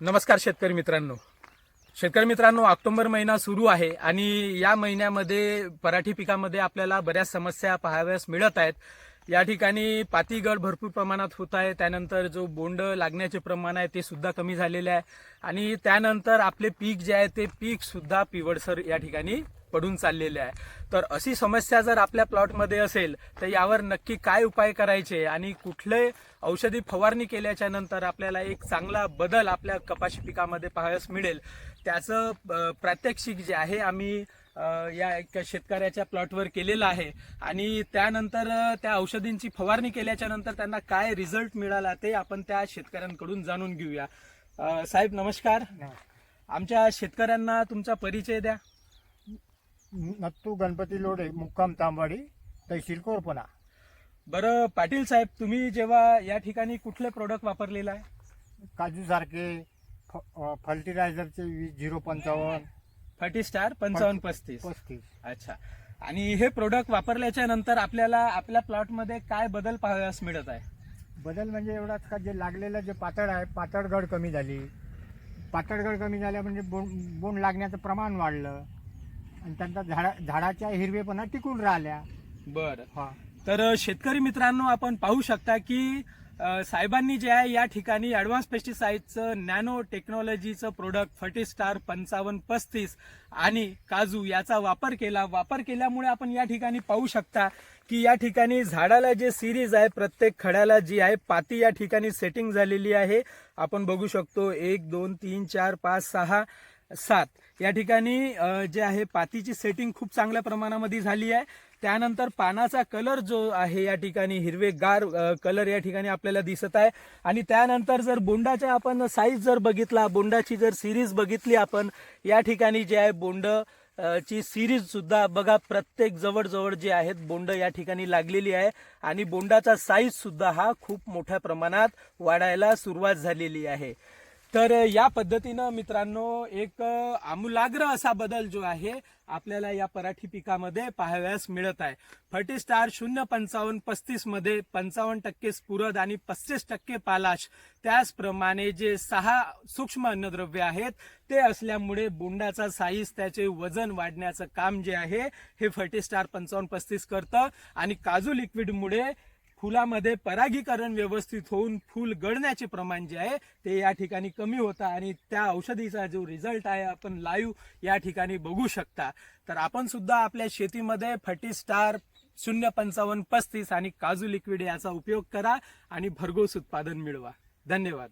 नमस्कार शेतकरी मित्रांनो. शेतकरी मित्रांनो ऑक्टोबर महिना सुरू आहे आणि या महिन्यामध्ये पराठी पिकामध्ये आपल्याला बऱ्याच समस्या पाहाव्यास मिळत आहेत. या ठिकाणी पातीगड भरपूर प्रमाणात होत आहे. त्यानंतर जो बोंड लागण्याचे प्रमाण आहे ते सुद्धा कमी झालेले आहे. आणि त्यानंतर आपले पीक जे आहे ते पीक सुद्धा पिवळसर या ठिकाणी पडून चाललेले आहे. तर अशी समस्या जर आपल्या प्लॉटमध्ये असेल तर यावर नक्की काय उपाय करायचे आणि कुठले औषधी फवारणी केल्याच्यानंतर आपल्याला एक चांगला बदल आपल्या कपाशी पिकामध्ये पाहायला मिळेल. त्याचं प्रात्यक्षिक जे आहे आम्ही या एका शेतकऱ्याच्या प्लॉटवर केलेलं आहे. आणि त्यानंतर त्या औषधींची फवारणी केल्याच्यानंतर त्यांना काय रिझल्ट मिळाला ते आपण त्या शेतकऱ्यांकडून जाणून घेऊया. साहेब नमस्कार. आमच्या शेतकऱ्यांना तुमचा परिचय द्या. नत्तू गणपती लोडे मुक्काम तांबाडी तहसील कोरपणा बरं पाटील साहेब तुम्ही जेव्हा या ठिकाणी कुठले प्रोडक्ट वापरलेलं आहे? काजू सारखे फर्टिलायझरचे वीस झिरो पंचावन्न. फर्टी स्टार पंचावन्न पस्तीस. पस्तीस. अच्छा. आणि हे प्रोडक्ट वापरल्याच्या नंतर आपल्याला आपल्या प्लॉटमध्ये काय बदल पाहाव्यास मिळत आहे? बदल म्हणजे एवढाच का जे लागलेलं जे पातळ आहे पातळगड कमी झाली. पातळगड कमी झाल्या म्हणजे बोंड बोंड लागण्याचं प्रमाण वाढलं. आणि त्यांचा झाडा झाडाच्या हिरवेपणा टिकून राहिल्या. बरं. हा. तर शेतकरी मित्रांनो आपण पाहू शकता की अ, साहेबांनी जे आहे या ठिकाणी ॲडव्हान्स पेस्टिसाईडचं नॅनो टेक्नॉलॉजीचं प्रोडक्ट फर्टिस्टार पंचावन्न पस्तीस आणि काजू याचा वापर केला. वापर केल्यामुळे आपण या ठिकाणी पाहू शकता की या ठिकाणी झाडाला जे सिरीज आहे प्रत्येक खड्याला जी आहे पाती या ठिकाणी सेटिंग झालेली आहे. आपण बघू शकतो एक दोन तीन चार पाच सहा सात. या ठिकाणी जे आहे पातीची सेटिंग खूप चांगल्या प्रमाणामध्ये झाली आहे. त्यानंतर पानाचा कलर जो आहे या ठिकाणी हिरवेगार कलर या ठिकाणी आपल्याला दिसत आहे. आणि त्यानंतर जर बोंडाच्या आपण साईज जर बघितला बोंडाची जर सिरीज बघितली आपण या ठिकाणी जे आहे बोंड ची सिरीज सुद्धा बघा प्रत्येक जवळजवळ जे आहेत बोंड या ठिकाणी लागलेली आहे. आणि बोंडाचा साईज सुद्धा हा खूप मोठ्या प्रमाणात वाढायला सुरुवात झालेली आहे. तर या पद्धतीनं मित्रांनो एक आमूलाग्र असा बदल जो आहे आपल्याला या पराठी पिकामध्ये पाहाव्यास मिळत आहे. फर्टी स्टार शून्य पंचावन्न पस्तीसमध्ये पंचावन्न टक्के स्फुरद आणि पस्तीस टक्के पालाश. त्याचप्रमाणे जे सहा सूक्ष्म अन्नद्रव्य आहेत ते असल्यामुळे बोंडाचा साईज त्याचे वजन वाढण्याचं काम जे आहे हे फर्टी स्टार पंचावन्न पस्तीस करतं. आणि काजू लिक्विडमुळे फुलामध्ये परागीकरण व्यवस्थित होऊन फूल गळण्याचे प्रमाण जे आहे ते या ठिकाणी कमी होतं आणि त्या औषधीचा जो रिझल्ट आहे आपण लाईव्ह या ठिकाणी बघू शकता. तर आपण सुद्धा आपल्या शेतीमध्ये फर्टिस्टार शून्य पंचावन्न पस्तीस आणि काजू लिक्विड याचा उपयोग करा आणि भरघोस उत्पादन मिळवा. धन्यवाद.